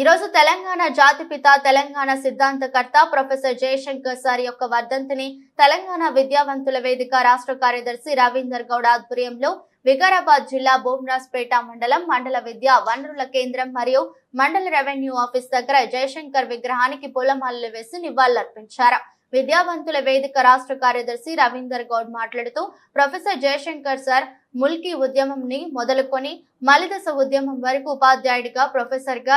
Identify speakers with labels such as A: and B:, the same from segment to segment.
A: ఈరోజు తెలంగాణ జాతిపిత తెలంగాణ సిద్ధాంతకర్త ప్రొఫెసర్ జయశంకర్ సార్ యొక్క వర్ధంతిని తెలంగాణ విద్యావంతుల వేదిక రాష్ట్ర కార్యదర్శి రవీందర్ గౌడ్ ఆధ్వర్యంలో వికారాబాద్ జిల్లా బోమ్రాజ్పేట మండలం మండల విద్యా వనరుల కేంద్రం మరియు మండల రెవెన్యూ ఆఫీస్ దగ్గర జయశంకర్ విగ్రహానికి పూలమాలలు వేసి నివాళులర్పించారు. విద్యావంతుల వేదిక రాష్ట్ర కార్యదర్శి రవీందర్ గౌడ్ మాట్లాడుతూ ప్రొఫెసర్ జయశంకర్ సార్ ముల్కీ ఉద్యమంని మొదలుకొని మలిదశ ఉద్యమం వరకు ఉపాధ్యాయుడిగా ప్రొఫెసర్గా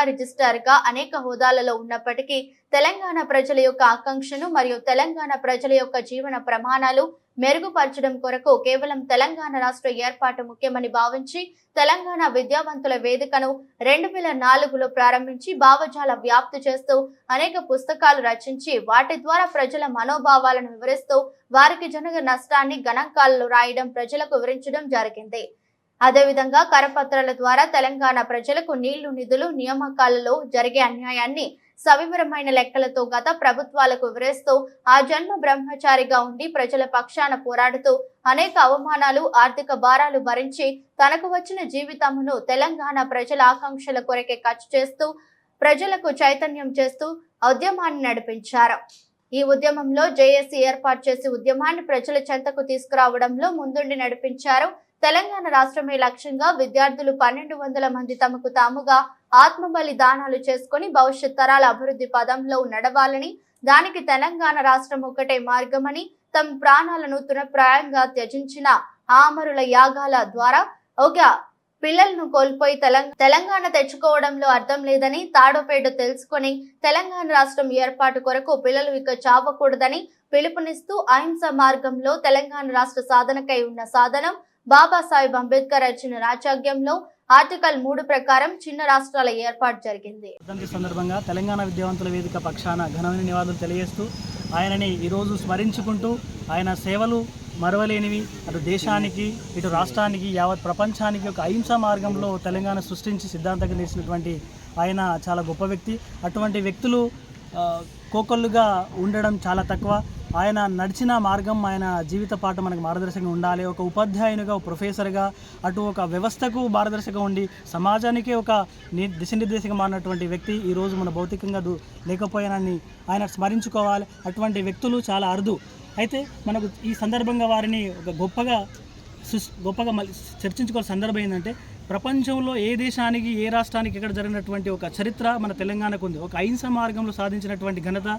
A: గా అనేక హోదాలలో ఉన్నప్పటికీ తెలంగాణ ప్రజల యొక్క ఆకాంక్షను మరియు తెలంగాణ ప్రజల యొక్క జీవన ప్రమాణాలు మెరుగుపరచడం కొరకు కేవలం తెలంగాణ రాష్ట్ర ఏర్పాటు ముఖ్యమని భావించి తెలంగాణ విద్యావంతుల వేదికను రెండు వేల నాలుగులో ప్రారంభించి భావజాల వ్యాప్తి చేస్తూ అనేక పుస్తకాలు రచించి వాటి ద్వారా ప్రజల మనోభావాలను వివరిస్తూ వారికి జనగ నష్టాన్ని గణాంకాలలో రాయడం ప్రజలకు వివరించడం జరిగింది. అదేవిధంగా కరపత్రాల ద్వారా తెలంగాణ ప్రజలకు నీళ్ళు నిధులు నియామకాలలో జరిగే అన్యాయాన్ని సవివరమైన లెక్కలతో గత ప్రభుత్వాలకు వివరిస్తూ ఆ జన్మ బ్రహ్మచారిగా ఉండి ప్రజల పక్షాన పోరాడుతూ అనేక అవమానాలు ఆర్థిక భారాలు భరించి తనకు వచ్చిన జీవితమును తెలంగాణ ప్రజల ఆకాంక్షల కొరకే ఖర్చు చేస్తూ ప్రజలకు చైతన్యం చేస్తూ ఉద్యమాన్ని నడిపించారు. ఈ ఉద్యమంలో జేఏసీ ఏర్పాటు చేసి ఉద్యమాన్ని ప్రజల చెంతకు తీసుకురావడంలో ముందుండి నడిపించారు తెలంగాణ రాష్ట్రమే లక్ష్యంగా విద్యార్థులు పన్నెండు వందల మంది తమకు తాముగా ఆత్మబలి దానాలు చేసుకుని భవిష్యత్ తరాల అభివృద్ధి పదంలో నడవాలని దానికి తెలంగాణ రాష్ట్రం ఒకటే మార్గమని తమ ప్రాణాలను తునప్రాయంగా త్యజించిన ఆమరుల యాగాల ద్వారా ఒక పిల్లలను కోల్పోయి తెలంగాణ తెచ్చుకోవడంలో అర్థం లేదని తాడోపేట తెలుసుకొని తెలంగాణ రాష్ట్రం ఏర్పాటు కొరకు పిల్లలు ఇక చావకూడదని పిలుపునిస్తూ అహింస మార్గంలో తెలంగాణ రాష్ట్ర సాధనకై ఉన్న సాధనం బాబాసాహెబ్ అంబేద్కర్ రచన రాజ్యాంగంలో ఆర్టికల్ మూడు ప్రకారం చిన్న రాష్ట్రాల ఏర్పాటు జరిగింది.
B: సందర్భంగా తెలంగాణ విద్యావంతుల వేదిక పక్షాన ఘనమైన నివాళులు తెలియజేస్తూ ఆయనని ఈరోజు స్మరించుకుంటూ ఆయన సేవలు మరవలేనివి అటు దేశానికి ఇటు రాష్ట్రానికి యావత్ ప్రపంచానికి ఒక అహింసా మార్గంలో తెలంగాణ సృష్టించి సిద్ధాంతంగా చేసినటువంటి ఆయన చాలా గొప్ప వ్యక్తి. అటువంటి వ్యక్తులు కోకొల్లుగా ఉండడం చాలా తక్కువ. ఆయన నడిచిన మార్గం ఆయన జీవిత పాటు మనకు మార్గదర్శకంగా ఉండాలి. ఒక ఉపాధ్యాయునిగా ఒక ప్రొఫెసర్గా అటు ఒక వ్యవస్థకు మార్గదర్శకంగా ఉండి సమాజానికి ఒక ని- దిశనిర్దేశంగా మారినటువంటి వ్యక్తి ఈరోజు మన భౌతికంగా లేకపోయానని ఆయన స్మరించుకోవాలి. అటువంటి వ్యక్తులు చాలా అరుదు. అయితే మనకు ఈ సందర్భంగా వారిని ఒక గొప్పగా సుస్ గొప్పగా మళ్ళీ చర్చించుకోవాల్సిన సందర్భం ఏంటంటే ప్రపంచంలో ఏ దేశానికి ఏ రాష్ట్రానికి ఎక్కడ జరిగినటువంటి ఒక చరిత్ర మన తెలంగాణకు ఉంది. ఒక అహింస మార్గంలో సాధించినటువంటి ఘనత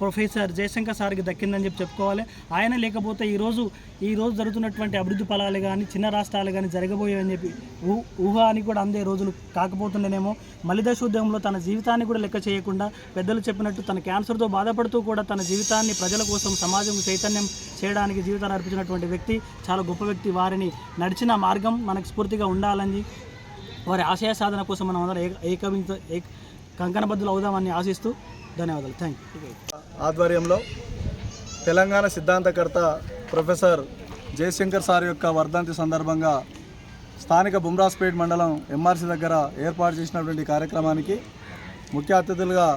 B: ప్రొఫెసర్ జయశంకర్ సార్కి దక్కిందని చెప్పి చెప్పుకోవాలి. ఆయన లేకపోతే ఈరోజు ఈరోజు జరుగుతున్నటువంటి అభివృద్ధి ఫలాలు కానీ చిన్న రాష్ట్రాలు కానీ జరగబోయేవని చెప్పి ఊ ఊహ అని కూడా అందే రోజులు కాకపోతుండేనేమో. మలిదశోద్యమంలో తన జీవితాన్ని కూడా లెక్క చేయకుండా పెద్దలు చెప్పినట్టు తన క్యాన్సర్తో బాధపడుతూ కూడా తన జీవితాన్ని ప్రజల కోసం సమాజం చైతన్యం చేయడానికి జీవితాన్ని అర్పించినటువంటి వ్యక్తి చాలా గొప్ప వ్యక్తి. వారిని నడిచిన మార్గం మనకు స్ఫూర్తిగా ఉండాలని వారి ఆశయ సాధన కోసం మనం అందరం ఏక ఏకమించ ఏక కంకణబద్దులు అవుదామని ఆశిస్తూ ధన్యవాదాలు. థ్యాంక్ యూ
C: ఆధ్వర్యంలో తెలంగాణ సిద్ధాంతకర్త ప్రొఫెసర్ జయశంకర్ సార్ యొక్క వర్ధంతి సందర్భంగా స్థానిక బుమ్రాస్పేట్ మండలం ఎంఆర్సీ దగ్గర ఏర్పాటు చేసినటువంటి కార్యక్రమానికి ముఖ్య అతిథులుగా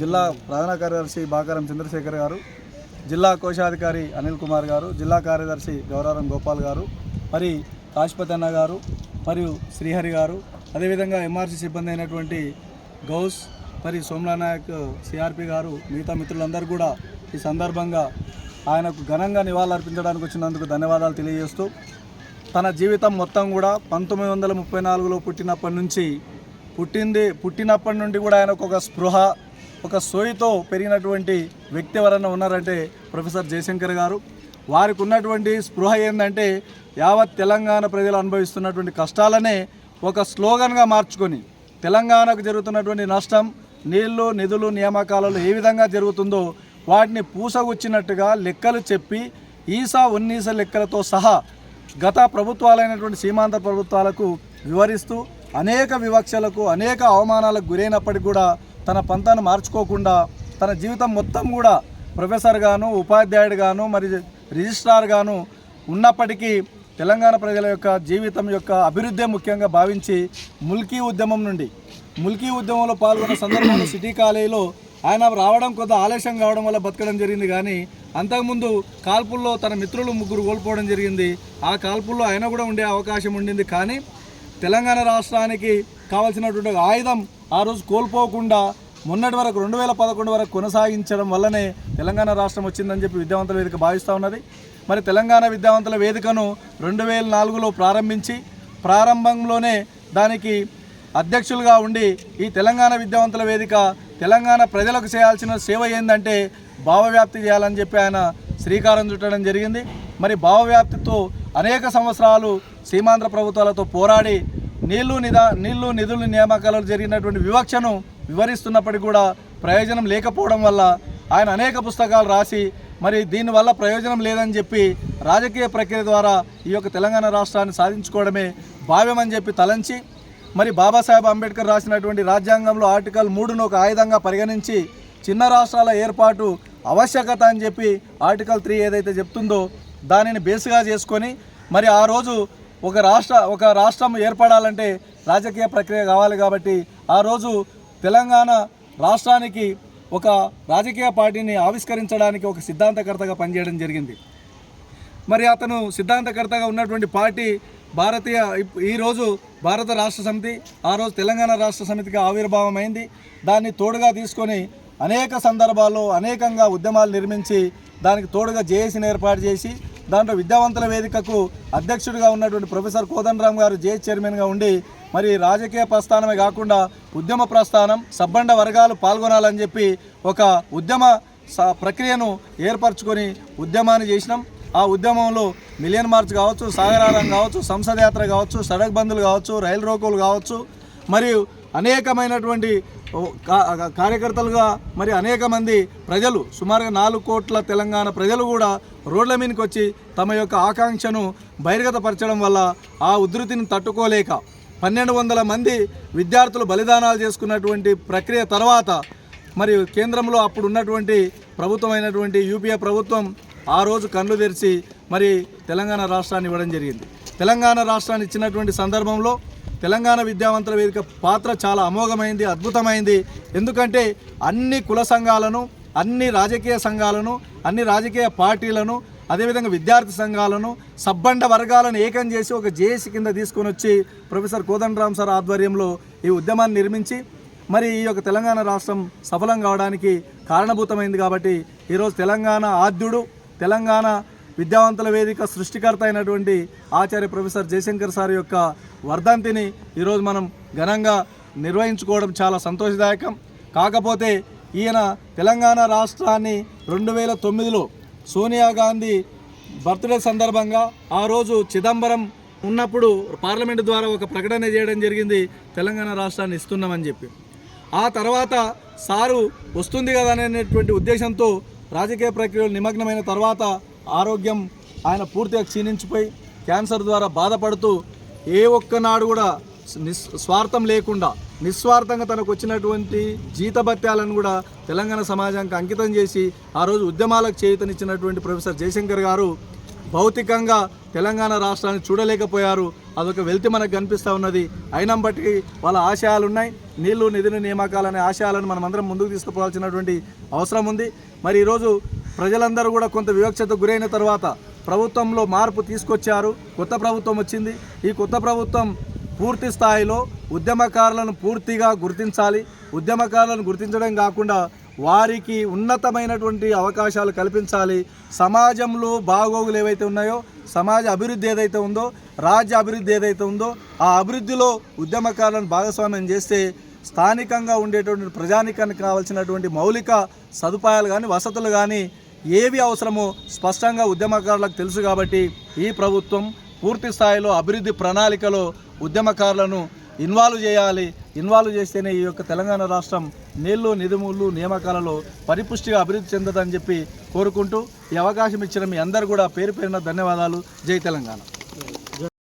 C: జిల్లా ప్రధాన కార్యదర్శి బాకారం చంద్రశేఖర్ గారు జిల్లా కోశాధికారి అనిల్ కుమార్ గారు జిల్లా కార్యదర్శి గౌరారం గోపాల్ గారు మరి కాశపతి అన్న గారు మరియు శ్రీహరి గారు అదేవిధంగా ఎంఆర్సీ సిబ్బంది అయినటువంటి గౌస్ మరి సోమలా నాయక్ సిఆర్పి గారు మిగతా మిత్రులందరూ కూడా ఈ సందర్భంగా ఆయనకు ఘనంగా నివాళులర్పించడానికి వచ్చినందుకు ధన్యవాదాలు తెలియజేస్తూ తన జీవితం మొత్తం కూడా పంతొమ్మిది వందల ముప్పై నాలుగులో పుట్టినప్పటి నుంచి పుట్టింది పుట్టినప్పటి నుండి కూడా ఆయనకు ఒక స్పృహ ఒక సోయితో పెరిగినటువంటి వ్యక్తి ఎవరన్నా ఉన్నారంటే ప్రొఫెసర్ జయశంకర్ గారు. వారికి ఉన్నటువంటి స్పృహ ఏంటంటే యావత్ తెలంగాణ ప్రజలు అనుభవిస్తున్నటువంటి కష్టాలనే ఒక స్లోగన్గా మార్చుకొని తెలంగాణకు జరుగుతున్నటువంటి నష్టం నీళ్ళు నిధులు నియామకాలలో ఏ విధంగా జరుగుతుందో వాటిని పూసగుచ్చినట్టుగా లెక్కలు చెప్పి ఈసా ఉన్నీస లెక్కలతో సహా గత ప్రభుత్వాలైనటువంటి సీమాంత ప్రభుత్వాలకు వివరిస్తూ అనేక వివక్షలకు అనేక అవమానాలకు గురైనప్పటికీ కూడా తన పంతాను మార్చుకోకుండా తన జీవితం మొత్తం కూడా ప్రొఫెసర్ గాను ఉపాధ్యాయుడు గాను మరి రిజిస్ట్రార్ గాను ఉన్నప్పటికీ తెలంగాణ ప్రజల యొక్క జీవితం యొక్క అభివృద్ధి ముఖ్యంగా భావించి ముల్కీ ఉద్యమం నుండి ముల్కీ ఉద్యమంలో పాల్గొన్న సందర్భంలో సిటీ కాలేజీలో ఆయన రావడం కొంత ఆలస్యం కావడం వల్ల బతకడం జరిగింది. కానీ అంతకుముందు కాల్పుల్లో తన మిత్రులు ముగ్గురు కోల్పోవడం జరిగింది. ఆ కాల్పుల్లో ఆయన కూడా ఉండే అవకాశం ఉండింది. కానీ తెలంగాణ రాష్ట్రానికి కావాల్సినటువంటి ఆయుధం ఆ రోజు కోల్పోకుండా మొన్నటి వరకు రెండు వేల పదకొండు వరకు కొనసాగించడం వల్లనే తెలంగాణ రాష్ట్రం వచ్చిందని చెప్పి విద్యావంతుల వేదిక భావిస్తూ ఉన్నది. మరి తెలంగాణ విద్యావంతుల వేదికను రెండు వేల నాలుగులో ప్రారంభించి ప్రారంభంలోనే దానికి అధ్యక్షులుగా ఉండి ఈ తెలంగాణ విద్యావంతుల వేదిక తెలంగాణ ప్రజలకు చేయాల్సిన సేవ ఏంటంటే భావవ్యాప్తి చేయాలని చెప్పి ఆయన శ్రీకారం చుట్టడం జరిగింది. మరి భావవ్యాప్తితో అనేక సంవత్సరాలు సీమాంధ్ర ప్రభుత్వాలతో పోరాడి నీళ్ళు నిదా నీళ్ళు నిధులు నియామకాలు జరిగినటువంటి వివక్షను వివరిస్తున్నప్పటికీ కూడా ప్రయోజనం లేకపోవడం వల్ల ఆయన అనేక పుస్తకాలు రాసి మరి దీనివల్ల ప్రయోజనం లేదని చెప్పి రాజకీయ ప్రక్రియ ద్వారా ఈ యొక్క తెలంగాణ రాష్ట్రాన్ని సాధించుకోవడమే భావ్యమని చెప్పి తలంచి మరి బాబాసాహెబ్ అంబేద్కర్ రాసినటువంటి రాజ్యాంగంలో ఆర్టికల్ మూడును ఒక ఆయుధంగా పరిగణించి చిన్న రాష్ట్రాల ఏర్పాటు ఆవశ్యకత అని చెప్పి ఆర్టికల్ త్రీ ఏదైతే చెప్తుందో దానిని బేస్గా చేసుకొని మరి ఆ రోజు ఒక రాష్ట్ర ఒక రాష్ట్రం ఏర్పడాలంటే రాజకీయ ప్రక్రియ కావాలి కాబట్టి ఆ రోజు తెలంగాణ రాష్ట్రానికి ఒక రాజకీయ పార్టీని ఆవిష్కరించడానికి ఒక సిద్ధాంతకర్తగా పనిచేయడం జరిగింది. మరి అతను సిద్ధాంతకర్తగా ఉన్నటువంటి పార్టీ భారతీయ ఈరోజు భారత రాష్ట్ర సమితి ఆ రోజు తెలంగాణ రాష్ట్ర సమితికి ఆవిర్భావమైంది. దాన్ని తోడుగా తీసుకొని అనేక సందర్భాల్లో అనేకంగా ఉద్యమాలు నిర్మించి దానికి తోడుగా జేఏసీని ఏర్పాటు చేసి దాంట్లో విద్యావంతుల వేదికకు అధ్యక్షుడిగా ఉన్నటువంటి ప్రొఫెసర్ కోదండరామ్ గారు జేఏసీ చైర్మన్గా ఉండి మరి రాజకీయ ప్రస్థానమే కాకుండా ఉద్యమ ప్రస్థానం సబ్బండ వర్గాలు పాల్గొనాలని చెప్పి ఒక ఉద్యమ స- ప్రక్రియను ఏర్పరచుకొని ఉద్యమాన్ని చేసినాం. ఆ ఉద్యమంలో మిలియన్ మార్చ్ కావచ్చు సాగరారం కావచ్చు సంసద యాత్ర కావచ్చు సడక్ బంద్లు కావచ్చు రైలు రోకోలు కావచ్చు మరియు అనేకమైనటువంటి కా- కార్యకర్తలుగా మరి అనేక మంది ప్రజలు సుమారుగా నాలుగు కోట్ల తెలంగాణ ప్రజలు కూడా రోడ్ల మీదకి వచ్చి తమ యొక్క ఆకాంక్షను బహిర్గతపరచడం వల్ల ఆ ఉధృతిని తట్టుకోలేక పన్నెండు వందల మంది విద్యార్థులు బలిదానాలు చేసుకున్నటువంటి ప్రక్రియ తర్వాత మరి కేంద్రంలో అప్పుడు ఉన్నటువంటి ప్రభుత్వం అయినటువంటి యూపీఏ ప్రభుత్వం ఆ రోజు కళ్ళు తెరిచి మరి తెలంగాణ రాష్ట్రాన్ని ఇవ్వడం జరిగింది. తెలంగాణ రాష్ట్రాన్ని ఇచ్చినటువంటి సందర్భంలో తెలంగాణ విద్యావంతుల వేదిక పాత్ర చాలా అమోఘమైంది అద్భుతమైంది. ఎందుకంటే అన్ని కుల సంఘాలను అన్ని రాజకీయ సంఘాలను అన్ని రాజకీయ పార్టీలను అదేవిధంగా విద్యార్థి సంఘాలను సబ్బండ వర్గాలను ఏకం చేసి ఒక జేఏసీ కింద తీసుకొని వచ్చి ప్రొఫెసర్ కోదండరామ్ సార్ ఆధ్వర్యంలో ఈ ఉద్యమాన్ని నిర్మించి మరి ఈ యొక్క తెలంగాణ రాష్ట్రం సఫలం కావడానికి కారణభూతమైంది కాబట్టి ఈరోజు తెలంగాణ ఆద్యుడు తెలంగాణ విద్యావంతుల వేదిక సృష్టికర్త అయినటువంటి ఆచార్య ప్రొఫెసర్ జయశంకర్ సార్ యొక్క వర్ధంతిని ఈరోజు మనం ఘనంగా నిర్వహించుకోవడం చాలా సంతోషదాయకం. కాకపోతే ఈయన తెలంగాణ రాష్ట్రాన్ని రెండు వేల తొమ్మిదిలో సోనియా గాంధీ బర్త్డే సందర్భంగా ఆ రోజు చిదంబరం ఉన్నప్పుడు పార్లమెంటు ద్వారా ఒక ప్రకటన చేయడం జరిగింది తెలంగాణ రాష్ట్రాన్ని ఇస్తున్నామని చెప్పి. ఆ తర్వాత సారు వస్తుంది కదా అనేటువంటి ఉద్దేశంతో రాజకీయ ప్రక్రియలు నిమగ్నమైన తర్వాత ఆరోగ్యం ఆయన పూర్తిగా క్షీణించిపోయి క్యాన్సర్ ద్వారా బాధపడుతూ ఏ ఒక్కనాడు కూడా నిస్ స్వార్థం లేకుండా నిస్వార్థంగా తనకు వచ్చినటువంటి జీతభత్యాలను కూడా తెలంగాణ సమాజానికి అంకితం చేసి ఆ రోజు ఉద్యమాలకు చేయుతనిచ్చినటువంటి ప్రొఫెసర్ జయశంకర్ గారు భౌతికంగా తెలంగాణ రాష్ట్రాన్ని చూడలేకపోయారు. అదొక వెళ్తి మనకు కనిపిస్తూ ఉన్నది. అయినప్పటికీ వాళ్ళ ఆశయాలు ఉన్నాయి నీళ్ళు నిధులు నియామకాలనే ఆశయాలను మనం అందరం ముందుకు తీసుకుపోవాల్సినటువంటి అవసరం ఉంది. మరి ఈరోజు ప్రజలందరూ కూడా కొంత వివక్షత గురైన తర్వాత ప్రభుత్వంలో మార్పు తీసుకొచ్చారు. కొత్త ప్రభుత్వం వచ్చింది. ఈ కొత్త ప్రభుత్వం పూర్తి స్థాయిలో ఉద్యమకారులను పూర్తిగా గుర్తించాలి. ఉద్యమకారులను గుర్తించడం కాకుండా వారికి ఉన్నతమైనటువంటి అవకాశాలు కల్పించాలి. సమాజంలో బాగోగులు ఏవైతే ఉన్నాయో సమాజ అభివృద్ధి ఏదైతే ఉందో రాజ్య అభివృద్ధి ఏదైతే ఉందో ఆ అభివృద్ధిలో ఉద్యమకారులను భాగస్వామ్యం చేస్తే స్థానికంగా ఉండేటువంటి ప్రజానికానికి కావాల్సినటువంటి మౌలిక సదుపాయాలు కానీ వసతులు కానీ ఏవి అవసరమో స్పష్టంగా ఉద్యమకారులకు తెలుసు కాబట్టి ఈ ప్రభుత్వం పూర్తి స్థాయిలో అభివృద్ధి ప్రణాళికలో ఉద్యమకారులను ఇన్వాల్వ్ చేయాలి. ఇన్వాల్వ్ చేస్తేనే ఈ యొక్క తెలంగాణ రాష్ట్రం నీళ్ళు నిధుములు నియామకాలలో పరిపుష్టిగా అభివృద్ధి చెందదని చెప్పి కోరుకుంటూ ఈ అవకాశం ఇచ్చిన మీ అందరు కూడా పేరు పేరున ధన్యవాదాలు. జై తెలంగాణ.